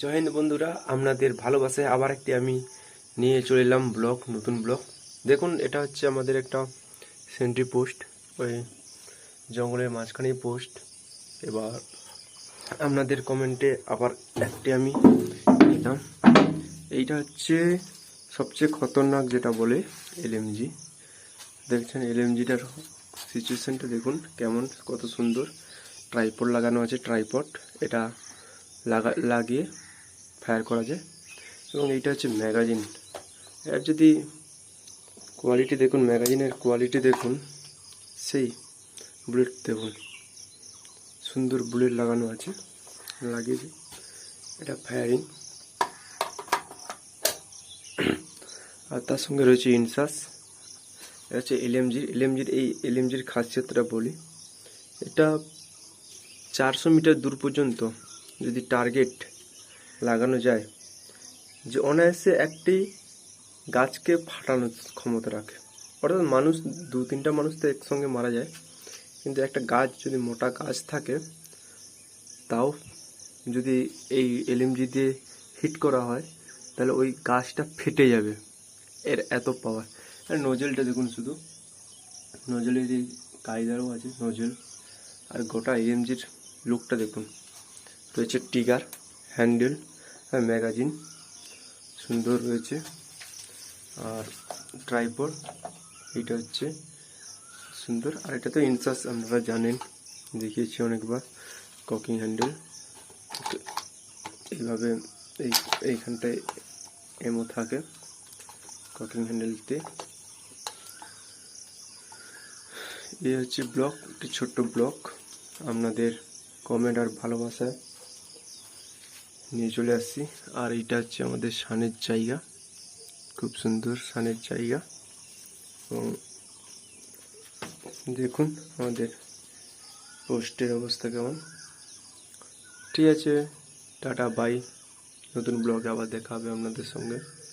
জয় হিন্দ বন্ধুরা, আপনাদের ভালোবাসায় আবার একটি আমি নিয়ে চলে এলাম ব্লগ, নতুন ব্লগ। দেখুন, এটা হচ্ছে আমাদের একটা সেন্ট্রি পোস্ট ওই জঙ্গলের মাঝখানেই পোস্ট এবার আপনাদের কমেন্টে আবার একটি আমি দিলাম এইটা হচ্ছে সবচেয়ে খতরনাক যেটা বলে এলএমজি দেখছেন এলএমজিটার সিচুয়েশানটা দেখুন, কেমন, কত সুন্দর। ট্রাইপড লাগানো আছে ট্রাইপড এটা লাগা লাগিয়ে ফায়ার করা যায়। এবং এইটা হচ্ছে ম্যাগাজিন। এর যদি কোয়ালিটি দেখুন, ম্যাগাজিনের কোয়ালিটি দেখুন, সেই বুলেট দেখুন। সুন্দর বুলেট লাগানো আছে, লাগিয়েছে। এটা ফায়ারিং। আর তার সঙ্গে রয়েছে ইনসাস। এটা হচ্ছে এলএমজির এলএমজির এই এলএমজির খাসিয়তটা বলি। এটা চারশো মিটার দূর পর্যন্ত যদি টার্গেট লাগানো যায়, যে অনায়াসে একটি গাছকে ফাটানোর ক্ষমতা রাখে। অর্থাৎ মানুষ, দু তিনটা মানুষ তো একসঙ্গে মারা যায়, কিন্তু একটা গাছ যদি মোটা গাছ থাকে, তাও যদি এই এলএমজি দিয়ে হিট করা হয়, তাহলে ওই গাছটা ফেটে যাবে, এর এত পাওয়ার আর নজেলটা দেখুন শুধু নজেলের এই কায়দারও আছে, নজেল, আর গোটা এএমজির লুকটা দেখুন। রয়েছে টিগার হ্যান্ডেল ম্যাগাজিন। সুন্দর রয়েছে আর ট্রাইপড, এটা হচ্ছে সুন্দর। আর এটা তো ইনসাস, আপনারা জানেন, দেখিয়েছি অনেকবার, ককিং হ্যান্ডেল। এইভাবে এই, এইখানটায় এমও থাকে ককিং হ্যান্ডেলতে এই হচ্ছে ব্লক, একটি ছোট্ট ব্লক। আপনাদের কমেন্ট আর ভালোবাসায় নিয়ে চলে আসছি। আর এইটা হচ্ছে আমাদের সানের জায়গা। খুব সুন্দর সানের জায়গা। এবং দেখুন আমাদের পোস্টের অবস্থা কেমন। ঠিক আছে, টাটা, বাই। নতুন ব্লগে আবার দেখা হবে আপনাদের সঙ্গে।